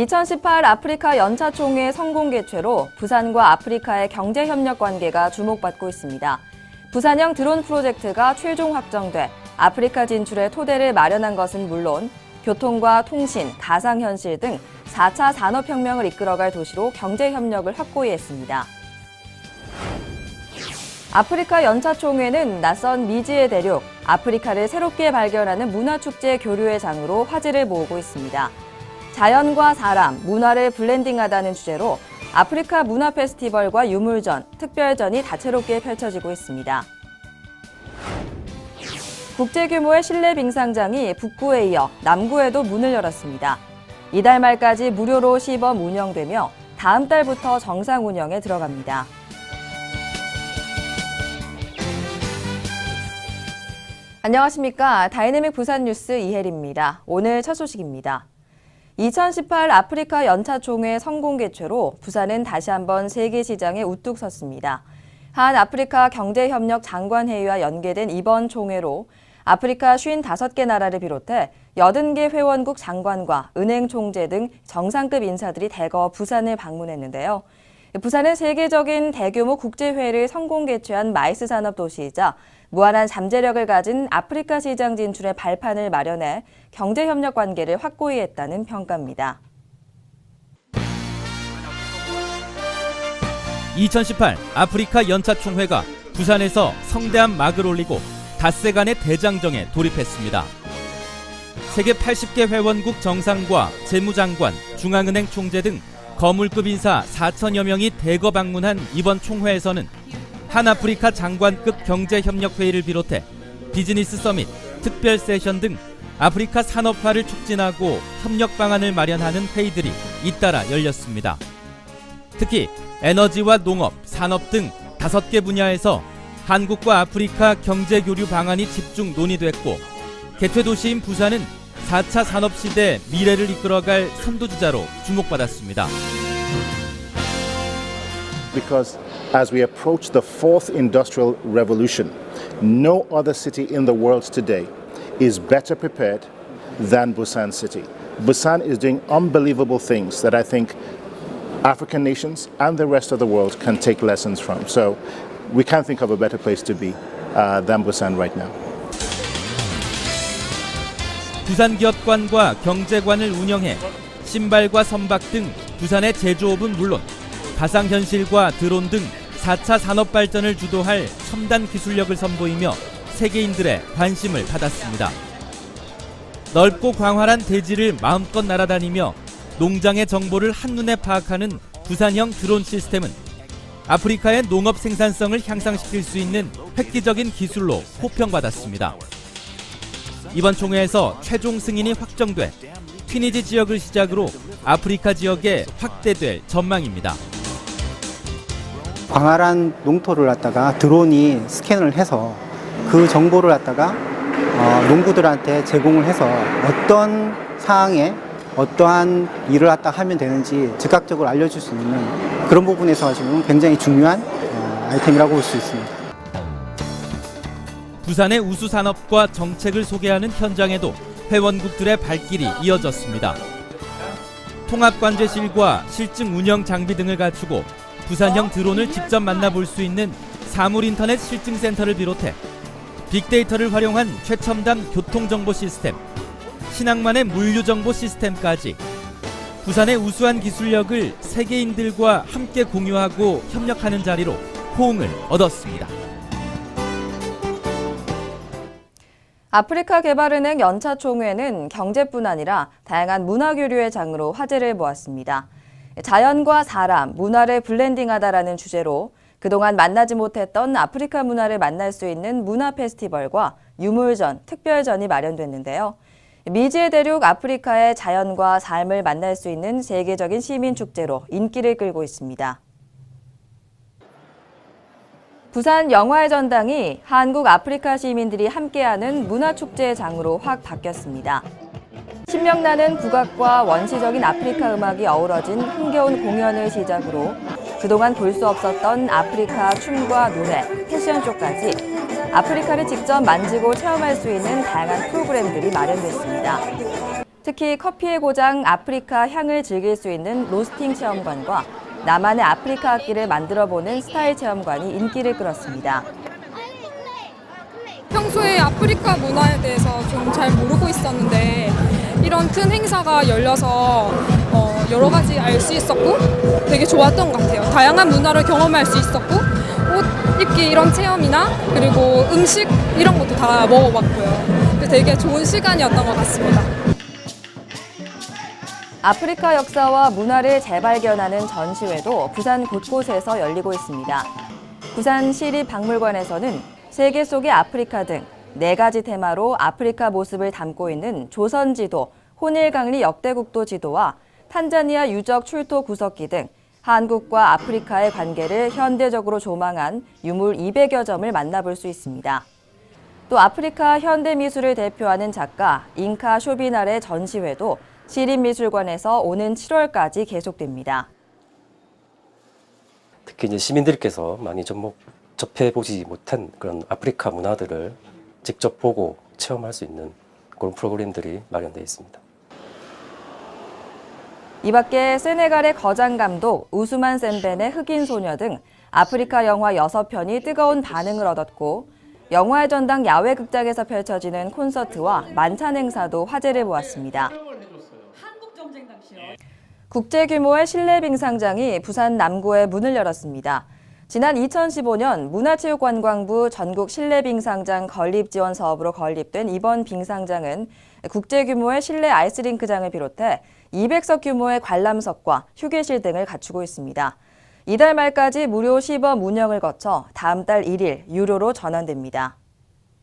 2018 아프리카 연차 총회 성공 개최로 부산과 아프리카의 경제 협력 관계가 주목받고 있습니다. 부산형 드론 프로젝트가 최종 확정돼 아프리카 진출의 토대를 마련한 것은 물론 교통과 통신, 가상현실 등 4차 산업혁명을 이끌어갈 도시로 경제 협력을 확고히 했습니다. 아프리카 연차총회는 낯선 미지의 대륙, 아프리카를 새롭게 발견하는 문화축제 교류의 장으로 화제를 모으고 있습니다. 자연과 사람, 문화를 블렌딩하다는 주제로 아프리카 문화 페스티벌과 유물전, 특별전이 다채롭게 펼쳐지고 있습니다. 국제 규모의 실내 빙상장이 북구에 이어 남구에도 문을 열었습니다. 이달 말까지 무료로 시범 운영되며 다음 달부터 정상 운영에 들어갑니다. 안녕하십니까. 다이내믹 부산 뉴스 이혜리입니다. 오늘 첫 소식입니다. 2018 아프리카 연차 총회 성공 개최로 부산은 다시 한번 세계 시장에 우뚝 섰습니다. 한 아프리카 경제협력 장관회의와 연계된 이번 총회로 아프리카 55개 나라를 비롯해 80개 회원국 장관과 은행 총재 등 정상급 인사들이 대거 부산을 방문했는데요. 부산은 세계적인 대규모 국제회의를 성공 개최한 마이스 산업 도시이자 무한한 잠재력을 가진 아프리카 시장 진출의 발판을 마련해 경제협력 관계를 확고히 했다는 평가입니다. 2018 아프리카 연차총회가 부산에서 성대한 막을 올리고 닷새 간의 대장정에 돌입했습니다. 세계 80개 회원국 정상과 재무장관, 중앙은행 총재 등 거물급 인사 4천여 명이 대거 방문한 이번 총회에서는 한 아프리카 장관급 경제협력회의를 비롯해 비즈니스 서밋, 특별 세션 등 아프리카 산업화를 촉진하고 협력 방안을 마련하는 회의들이 잇따라 열렸습니다. 특히 에너지와 농업, 산업 등 다섯 개 분야에서 한국과 아프리카 경제 교류 방안이 집중 논의됐고 개최 도시인 부산은 4차 산업 시대 미래를 이끌어갈 선도주자로 주목받았습니다. because as we approach the fourth industrial revolution, no other city in the world today is better prepared than Busan City. Busan is doing unbelievable things that I think African nations and the rest of the world can take lessons from. So we can't think of a better place to be uh, than Busan right now. 부산 기업관과 경제관을 운영해 신발과 선박 등 부산의 제조업은 물론 가상현실과 드론 등 4차 산업 발전을 주도할 첨단 기술력을 선보이며 세계인들의 관심을 받았습니다. 넓고 광활한 대지를 마음껏 날아다니며 농장의 정보를 한눈에 파악하는 부산형 드론 시스템은 아프리카의 농업 생산성을 향상시킬 수 있는 획기적인 기술로 호평받았습니다. 이번 총회에서 최종 승인이 확정돼 튀니지 지역을 시작으로 아프리카 지역에 확대될 전망입니다. 광활한 농토를 갖다가 드론이 스캔을 해서 그 정보를 갖다가 어, 농부들한테 제공을 해서 어떤 상황에 어떠한 일을 갖다 하면 되는지 즉각적으로 알려줄 수 있는 그런 부분에서 지금 굉장히 중요한 어, 아이템이라고 볼 수 있습니다. 부산의 우수 산업과 정책을 소개하는 현장에도 회원국들의 발길이 이어졌습니다. 통합관제실과 실증 운영 장비 등을 갖추고 부산형 드론을 직접 만나볼 수 있는 사물인터넷 실증센터를 비롯해 빅데이터를 활용한 최첨단 교통정보 시스템, 신앙만의 물류정보 시스템까지 부산의 우수한 기술력을 세계인들과 함께 공유하고 협력하는 자리로 호응을 얻었습니다. 아프리카 개발은행 연차 총회는 경제뿐 아니라 다양한 문화 교류의 장으로 화제를 모았습니다. 자연과 사람, 문화를 블렌딩하다라는 주제로 그동안 만나지 못했던 아프리카 문화를 만날 수 있는 문화 페스티벌과 유물전, 특별전이 마련됐는데요. 미지의 대륙 아프리카의 자연과 삶을 만날 수 있는 세계적인 시민 축제로 인기를 끌고 있습니다. 부산 영화의 전당이 한국 아프리카 시민들이 함께하는 문화축제의 장으로 확 바뀌었습니다. 신명나는 국악과 원시적인 아프리카 음악이 어우러진 흥겨운 공연을 시작으로 그동안 볼 수 없었던 아프리카 춤과 노래, 패션쇼까지 아프리카를 직접 만지고 체험할 수 있는 다양한 프로그램들이 마련됐습니다. 특히 커피의 고장 아프리카 향을 즐길 수 있는 로스팅 체험관과 나만의 아프리카 악기를 만들어보는 스타일 체험관이 인기를 끌었습니다. 평소에 아프리카 문화에 대해서 좀 잘 모르고 있었는데 이런 큰 행사가 열려서 어, 여러 가지 알 수 있었고 되게 좋았던 것 같아요. 다양한 문화를 경험할 수 있었고 옷 입기 이런 체험이나 그리고 음식 이런 것도 다 먹어봤고요. 되게 좋은 시간이었던 것 같습니다. 아프리카 역사와 문화를 재발견하는 전시회도 부산 곳곳에서 열리고 있습니다. 부산 시립박물관에서는 세계 속의 아프리카 등 네 가지 테마로 아프리카 모습을 담고 있는 조선 지도, 혼일강리 역대국도 지도와 탄자니아 유적 출토 구석기 등 한국과 아프리카의 관계를 현대적으로 조망한 유물 200여 점을 만나볼 수 있습니다. 또 아프리카 현대 미술을 대표하는 작가 잉카 쇼비날의 전시회도 시립미술관에서 오는 7월까지 계속됩니다. 특히 이제 시민들께서 많이 접목, 접해보지 못한 그런 아프리카 문화들을 직접 보고 체험할 수 있는 그런 프로그램들이 마련되어 있습니다. 이 밖에 세네갈의 거장 감독 우스만 셈벤의 흑인 소녀 등 아프리카 영화 6편이 뜨거운 반응을 얻었고 영화의 전당 야외 극장에서 펼쳐지는 콘서트와 만찬 행사도 화제를 모았습니다. 국제 규모의 실내 빙상장이 부산 남구에 문을 열었습니다. 지난 2015년 문화체육관광부 전국 실내 빙상장 건립 지원 사업으로 건립된 이번 빙상장은 국제 규모의 실내 아이스링크장을 비롯해 200석 규모의 관람석과 휴게실 등을 갖추고 있습니다. 이달 말까지 무료 시범 운영을 거쳐 다음 달 1일 유료로 전환됩니다.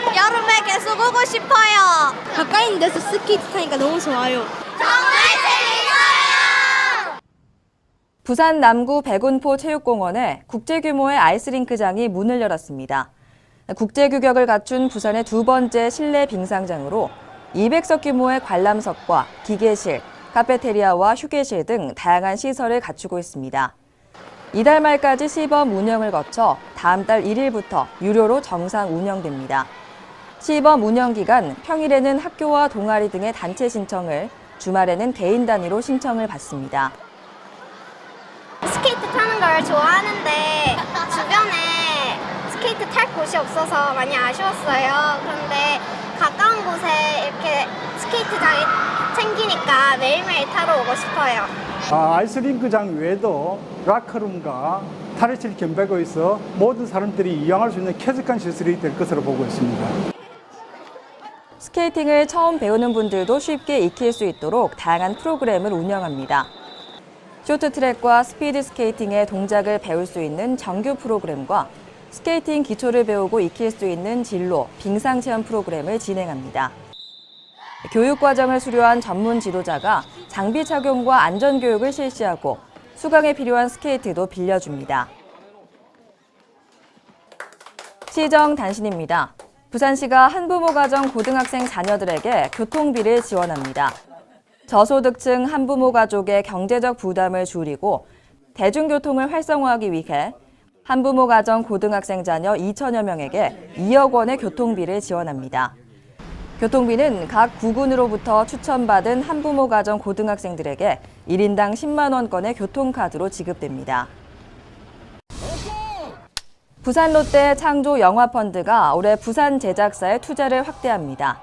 여름에 계속 오고 싶어요. 가까이 있는 데서 스케이트 타니까 너무 좋아요. 부산 남구 백운포 체육공원에 국제 규모의 아이스링크장이 문을 열었습니다. 국제 규격을 갖춘 부산의 두 번째 실내 빙상장으로 200석 규모의 관람석과 기계실, 카페테리아와 휴게실 등 다양한 시설을 갖추고 있습니다. 이달 말까지 시범 운영을 거쳐 다음 달 1일부터 유료로 정상 운영됩니다. 시범 운영 기간 평일에는 학교와 동아리 등의 단체 신청을, 주말에는 개인 단위로 신청을 받습니다. 타는 걸 좋아하는데 주변에 스케이트 탈 곳이 없어서 많이 아쉬웠어요. 그런데 가까운 곳에 이렇게 스케이트장이 생기니까 매일매일 타러 오고 싶어요. 아, 아이스링크장 외에도 락커룸과 탈의실 겸비하고 있어 모든 사람들이 이용할 수 있는 쾌적한 시설이 될 것으로 보고 있습니다. 스케이팅을 처음 배우는 분들도 쉽게 익힐 수 있도록 다양한 프로그램을 운영합니다. 쇼트트랙과 스피드 스케이팅의 동작을 배울 수 있는 정규 프로그램과 스케이팅 기초를 배우고 익힐 수 있는 진로, 빙상 체험 프로그램을 진행합니다. 교육 과정을 수료한 전문 지도자가 장비 착용과 안전 교육을 실시하고 수강에 필요한 스케이트도 빌려줍니다. 시정 단신입니다. 부산시가 한부모 가정 고등학생 자녀들에게 교통비를 지원합니다. 저소득층 한부모 가족의 경제적 부담을 줄이고 대중교통을 활성화하기 위해 한부모 가정 고등학생 자녀 2천여 명에게 2억 원의 교통비를 지원합니다. 교통비는 각 구군으로부터 추천받은 한부모 가정 고등학생들에게 1인당 10만 원권의 교통카드로 지급됩니다. 부산 롯데 창조 영화펀드가 올해 부산 제작사에 투자를 확대합니다.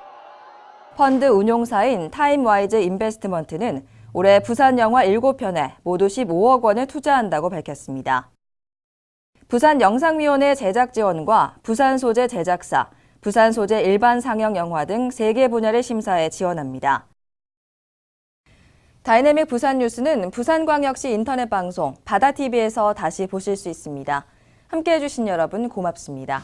펀드 운용사인 타임와이즈 인베스트먼트는 올해 부산 영화 7편에 모두 15억 원을 투자한다고 밝혔습니다. 부산 영상위원회 제작 지원과 부산 소재 제작사, 부산 소재 일반 상영 영화 등 3개 분야를 심사해 지원합니다. 다이내믹 부산 뉴스는 부산광역시 인터넷 방송 바다TV에서 다시 보실 수 있습니다. 함께 해주신 여러분 고맙습니다.